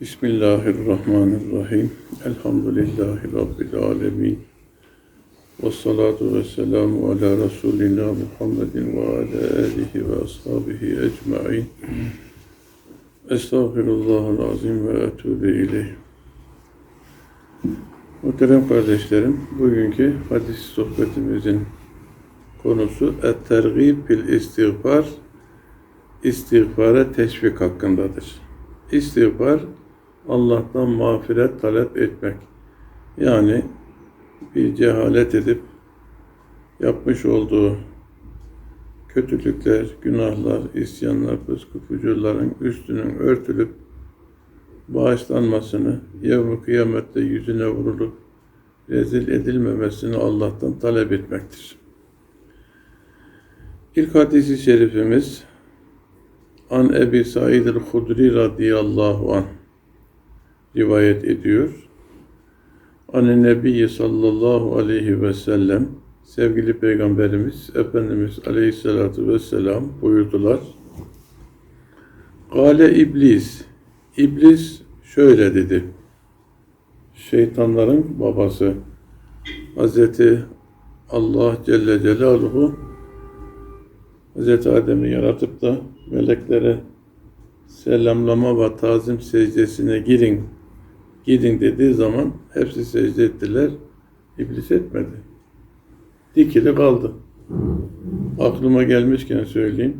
Bismillahirrahmanirrahim. Elhamdülillahi Rabbil alemin. Ve salatu ve selamu ala Resulina Muhammedin ve ala alihi ve ashabihi ecma'in. Estağfirullahal azim ve etûbü ileyh. Muhterem kardeşlerim, bugünkü hadis sohbetimizin konusu Et-Tergib fil İstiğfar, istiğfara teşvik hakkındadır. İstiğfar, Allah'tan mağfiret talep etmek. Yani bir cehalet edip yapmış olduğu kötülükler, günahlar, isyanlar, fıskı üstünün örtülüp bağışlanmasını, yevmi kıyamette yüzüne vurulup rezil edilmemesini Allah'tan talep etmektir. İlk hadisi şerifimiz An Ebi Said el-Hudri radıyallahu anh rivayet ediyor. An Nebi sallallahu aleyhi ve sellem sevgili Peygamberimiz Efendimiz aleyhissalatu vesselam buyurdular. Gale iblis İblis şöyle dedi. Şeytanların babası Hazreti Allah Celle Celaluhu Hazreti Adem'i yaratıp da meleklere selamlama ve tazim secdesine girin gidin dediği zaman hepsi secde ettiler. İblis etmedi. Dikili kaldı. Aklıma gelmişken söyleyeyim.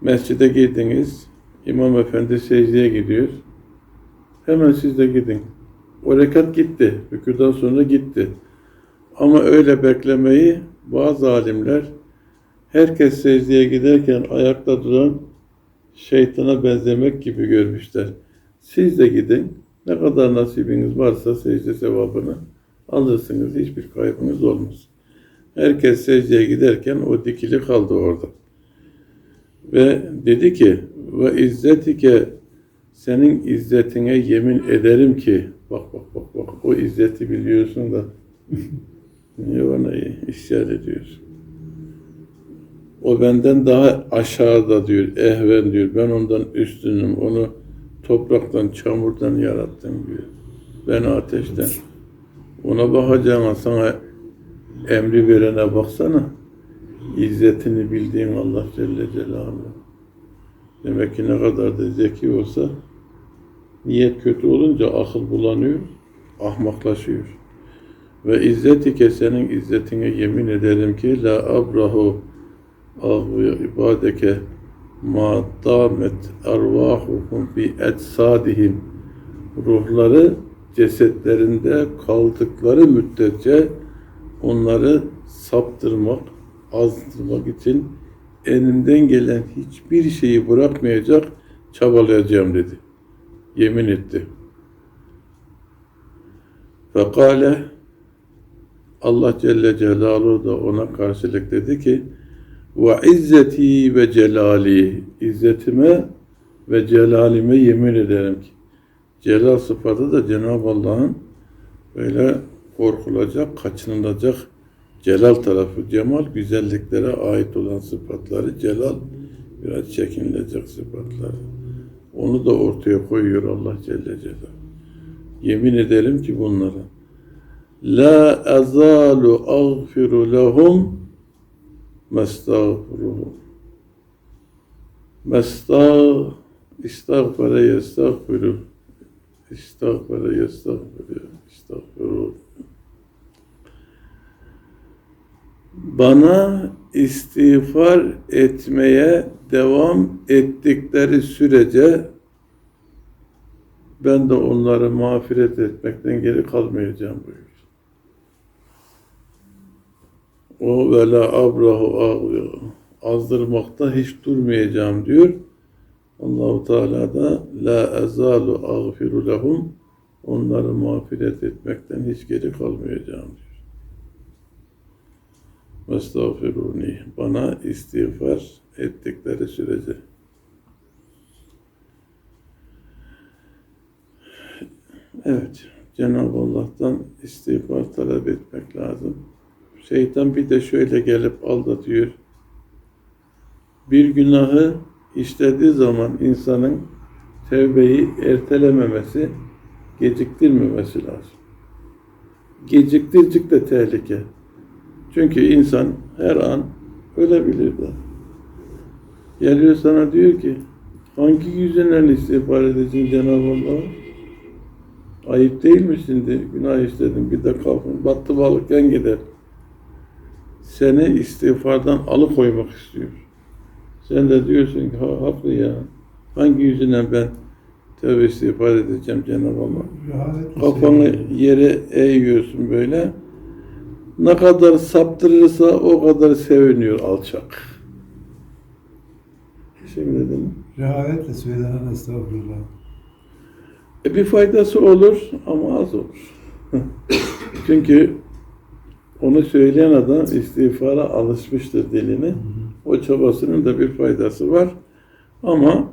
Mescide girdiniz. İmam Efendi secdeye gidiyor. Hemen siz de gidin. O rekat gitti. Rüküden sonra gitti. Ama öyle beklemeyi bazı alimler herkes secdeye giderken ayakta duran şeytana benzemek gibi görmüşler. Siz de gidin. Ne kadar nasibiniz varsa secde sevabını alırsınız. Hiçbir kaybınız olmaz. Herkes secdeye giderken o dikili kaldı orada. Ve dedi ki ve izzetike senin izzetine yemin ederim ki bak bak bak bak o izzeti biliyorsun da niye bana isyan ediyorsun? O benden daha aşağıda diyor, ehven diyor. Ben ondan üstünüm. Onu topraktan, çamurdan yarattım diyor. Ben ateşten. Ona bakacağına sana emri verene baksana. İzzetini bildiğin Allah Celle Celaluhu. Demek ki ne kadar da zeki olsa niyet kötü olunca akıl bulanıyor, ahmaklaşıyor. Ve izzetike senin izzetine yemin ederim ki la abrahu ahu ibadeke ma damet ervahuhum fi etsadihim ruhları cesetlerinde kaldıkları müddetçe onları saptırmak, azdırmak için elinden gelen hiçbir şeyi bırakmayacak, çabalayacağım dedi. Yemin etti. Fekale Allah Celle Celaluhu da ona karşılık dedi ki ve izzeti ve celali izzetime ve celalime yemin ederim ki celal sıfatı da Cenab-ı Allah'ın böyle korkulacak, kaçınılacak celal tarafı. Cemal güzelliklere ait olan sıfatları, celal biraz çekinilecek sıfatları. Onu da ortaya koyuyor Allah Celle Celaluhu. Yemin ederim ki bunlara La azalu aghfiru lehum mestağfiruhu. Mestağ istağfara yestağfiru. İstağfara yestağfiru. İstağfiru. Bana istiğfar etmeye devam ettikleri sürece ben de onları mağfiret etmekten geri kalmayacağım buyuruyor. O ve la abrahu ağlıyor. Azdırmakta hiç durmayacağım diyor. Allahu Teala da la ezalu ağfiru lehum onları mağfiret etmekten hiç geri kalmayacağım diyor. Estağfiruni bana istiğfar ettikleri sürece. Evet, Cenab-ı Allah'tan istiğfar talep etmek lazım. Şeytan bir de şöyle gelip aldatıyor. Bir günahı işlediği zaman insanın tevbeyi ertelememesi, geciktirmemesi lazım. Geciktircik de tehlike. Çünkü insan her an ölebilir de. Geliyor sana diyor ki, hangi yüzünden istiğfar edeceksin Cenab-ı Allah? Ayıp değil mi şimdi? Günah işledim bir de kalkın. Battı balıkken gider. Seni istiğfardan alıkoymak istiyor. Sen de diyorsun ki ha, haklı ya. Hangi yüzünden ben tövbe istiğfar edeceğim Cenab-ı Allah? Kafanı yere eğiyorsun böyle. Ne kadar saptırırsa o kadar seviniyor alçak. Şimdi dedim. Rehavetle söylenen estağfurullah. E bir faydası olur ama az olur. Çünkü onu söyleyen adam istiğfara alışmıştır dilini. O çabasının da bir faydası var. Ama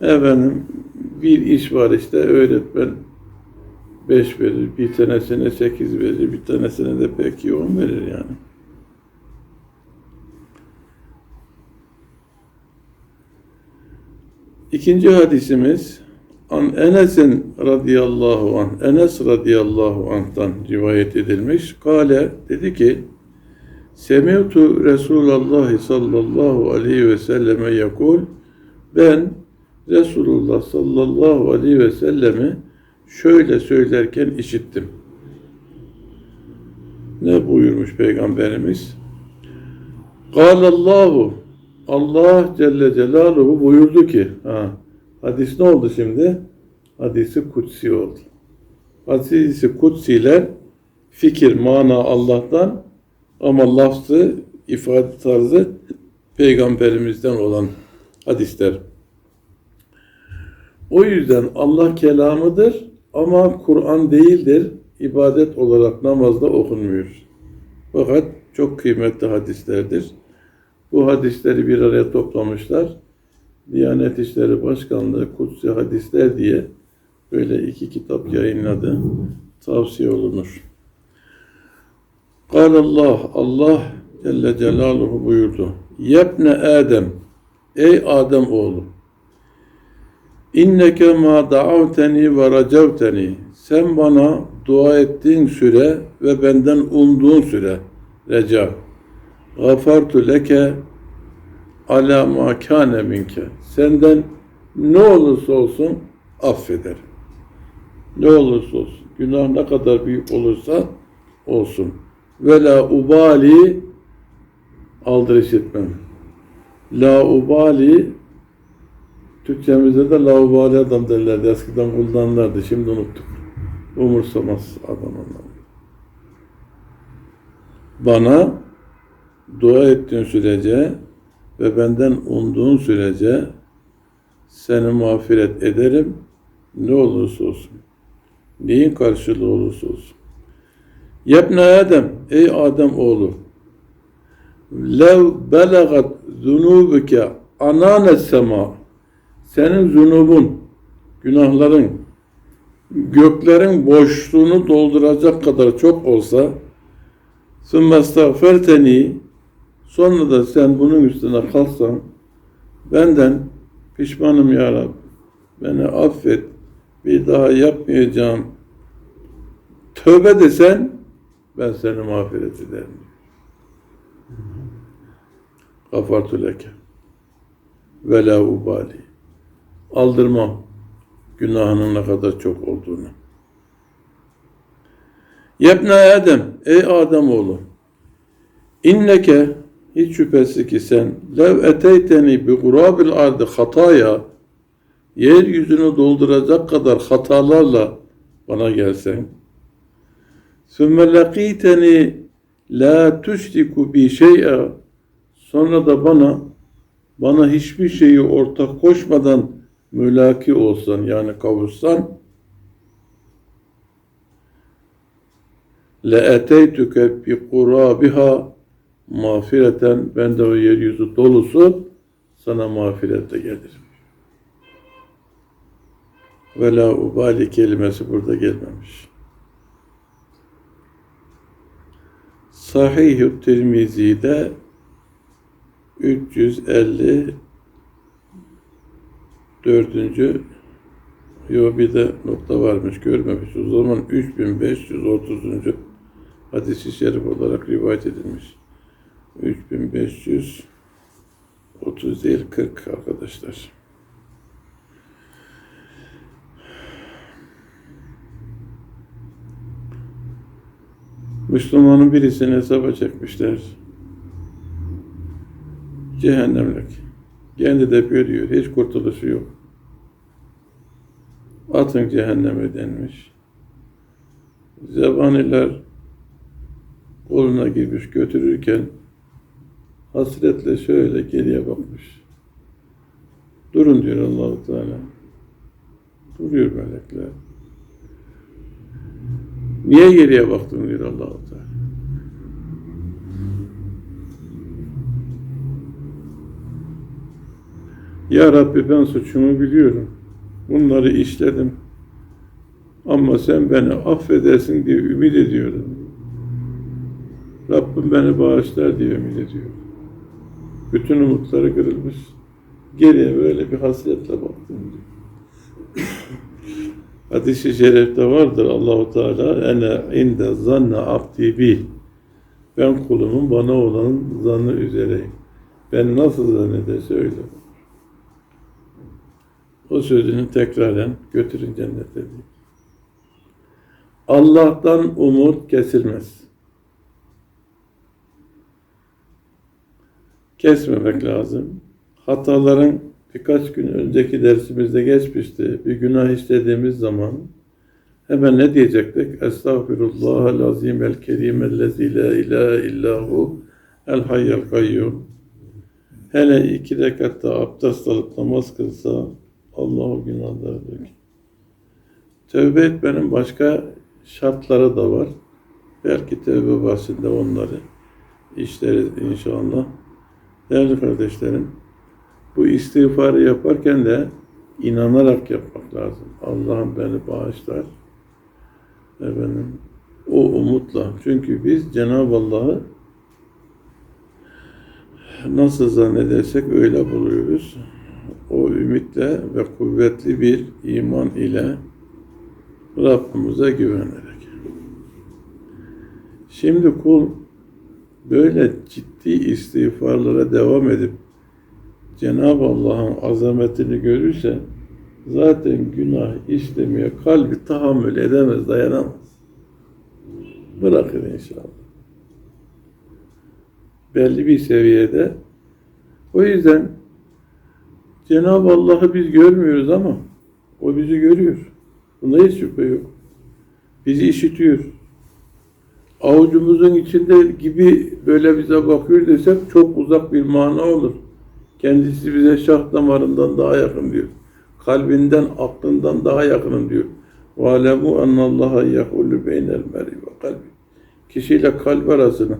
efendim bir iş var işte öğretmen beş verir, bir tanesine sekiz verir, bir tanesine de peki on verir yani. İkinci hadisimiz An Enes'in radıyallahu anh, Enes radıyallahu anh'tan rivayet edilmiş. Kale dedi ki, Semi'tu Resulullah sallallahu aleyhi ve selleme yakul, ben Resulullah sallallahu aleyhi ve sellemi şöyle söylerken işittim. Ne buyurmuş Peygamberimiz? Allahu Allah Celle Celaluhu buyurdu ki, ha, hadis ne oldu şimdi? Hadisi kutsi oldu. Hadisi kutsiler fikir, mana Allah'tan ama lafzı, ifade tarzı peygamberimizden olan hadisler. O yüzden Allah kelamıdır ama Kur'an değildir. İbadet olarak namazda okunmuyor. Fakat çok kıymetli hadislerdir. Bu hadisleri bir araya toplamışlar. Diyanet İşleri Başkanlığı Kutsi Hadisler diye böyle iki kitap yayınladı. Tavsiye olunur. Kal Allah, Allah Celle Celaluhu buyurdu. Yebne Adem, ey Adem oğlu. İnneke ma da'avteni ve racavteni. Sen bana dua ettiğin süre ve benden umduğun süre. Reca. Gafartu leke ala ma minke. Senden ne olursa olsun affederim. Ne olursa olsun. Günah ne kadar büyük olursa olsun. Ve la ubali aldırış etmem. La ubali Türkçemizde de la ubali adam derlerdi. Eskiden kullanırlardı. Şimdi unuttuk. Umursamaz adam anlamında. Bana dua ettiğin sürece ve benden umduğun sürece seni mağfiret ederim ne olursa olsun. Neyin karşılığı olursa olsun. Yebne Adem, ey Adem oğlu, lev belagat zunubuke anane sema, senin zunubun, günahların, göklerin boşluğunu dolduracak kadar çok olsa, sümme estağferteni, Sonra da sen bunun üstüne kalsan benden pişmanım ya Rabbi. Beni affet. Bir daha yapmayacağım. Tövbe desen ben seni mağfiret ederim. Gafartu leke. Ve la ubali. Aldırmam. Günahının ne kadar çok olduğunu. Yebne Adem, ey Adem oğlu. İnneke hiç şüphesiz ki sen lev eteyteni bi gurabil ardı hataya yeryüzünü dolduracak kadar hatalarla bana gelsen. Sümme lakiteni la tüşriku bi şey'e sonra da bana bana hiçbir şeyi ortak koşmadan mülaki olsan yani kavuşsan le eteytüke bi kurabiha mağfireten ben de o yeryüzü dolusu sana mağfiretle gelirim. Ve la ubali kelimesi burada gelmemiş. Sahih-i Tirmizi'de 350 Dördüncü, yo bir de nokta varmış görmemiş. O zaman 3530. hadisi şerif olarak rivayet edilmiş. 3530 değil 40 arkadaşlar. Müslümanın birisini hesaba çekmişler. Cehennemlik. Kendi de görüyor. Hiç kurtuluşu yok. Atın cehenneme denmiş. Zebaniler koluna girmiş götürürken hasretle şöyle geriye bakmış. Durun diyor Allahu Teala. Duruyor melekler. Niye geriye baktın diyor Allahu Teala. Ya Rabbi ben suçumu biliyorum. Bunları işledim. Ama sen beni affedersin diye ümit ediyorum. Rabbim beni bağışlar diye ümit ediyor. Bütün umutları kırılmış. Geriye böyle bir hasretle baktım diyor. Hadis-i şerifte vardır Allahu Teala ene inde zanne abdi bi. Ben kulumun bana olan zannı üzereyim. Ben nasıl zannederse öyle. O sözünü tekraren götürün cennete diyor. Allah'tan umut kesilmez. Kesmemek lazım. Hataların birkaç gün önceki dersimizde geçmişti. Bir günah işlediğimiz zaman hemen ne diyecektik? Estağfirullah el azim el kerim ellezi la ilahe illahu el hayyel kayyum. Hele iki rekatta abdest alıp namaz kılsa Allah o günahları. Tövbe etmenin başka şartları da var. Belki tövbe bahsinde onları işleriz inşallah. Değerli kardeşlerim, bu istiğfarı yaparken de inanarak yapmak lazım. Allah'ım beni bağışlar. Efendim, o umutla. Çünkü biz Cenab-ı Allah'ı nasıl zannedersek öyle buluyoruz. O ümitle ve kuvvetli bir iman ile Rabbimize güvenerek. Şimdi kul böyle ciddi istiğfarlara devam edip Cenab-ı Allah'ın azametini görürse zaten günah işlemeye kalbi tahammül edemez, dayanamaz. Bırakır inşallah. Belli bir seviyede. O yüzden Cenab-ı Allah'ı biz görmüyoruz ama o bizi görüyor. Bunda hiç şüphe yok. Bizi işitiyor Avucumuzun içinde gibi böyle bize bakıyor desek çok uzak bir mana olur. Kendisi bize şah damarından daha yakın diyor. Kalbinden, aklından daha yakınım diyor. وَعَلَمُوا اَنَّ اللّٰهَ يَحُولُ بَيْنَ الْمَرِي وَقَلْبِ Kişiyle kalp arasını,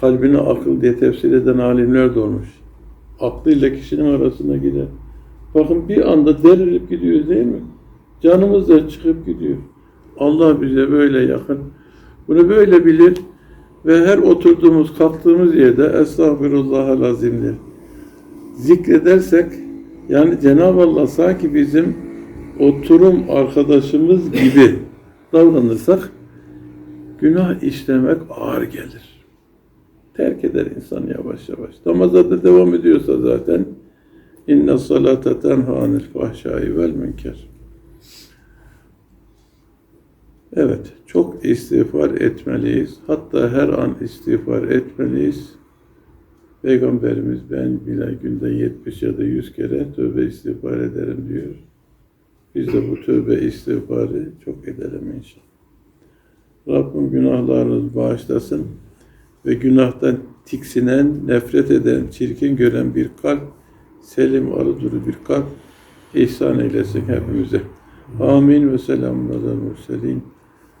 kalbine akıl diye tefsir eden alimler de olmuş. Aklıyla kişinin arasına gider. Bakın bir anda derilip gidiyor değil mi? Canımız da çıkıp gidiyor. Allah bize böyle yakın. bunu böyle bilir ve her oturduğumuz, kalktığımız yerde Estağfirullahal azimdir. Zikredersek yani Cenab-ı Allah sanki bizim oturum arkadaşımız gibi davranırsak günah işlemek ağır gelir. Terk eder insan yavaş yavaş. Namaza da devam ediyorsa zaten inne salate tenha anil fahşai vel münker. Evet, çok istiğfar etmeliyiz. Hatta her an istiğfar etmeliyiz. Peygamberimiz ben bile günde 70 ya da 100 kere tövbe istiğfar ederim diyor. Biz de bu tövbe istiğfarı çok edelim inşallah. Rabbim günahlarınızı bağışlasın ve günahtan tiksinen, nefret eden, çirkin gören bir kalp, selim arıduru bir kalp ihsan eylesin hepimize. Amin ve selamun alel murselin.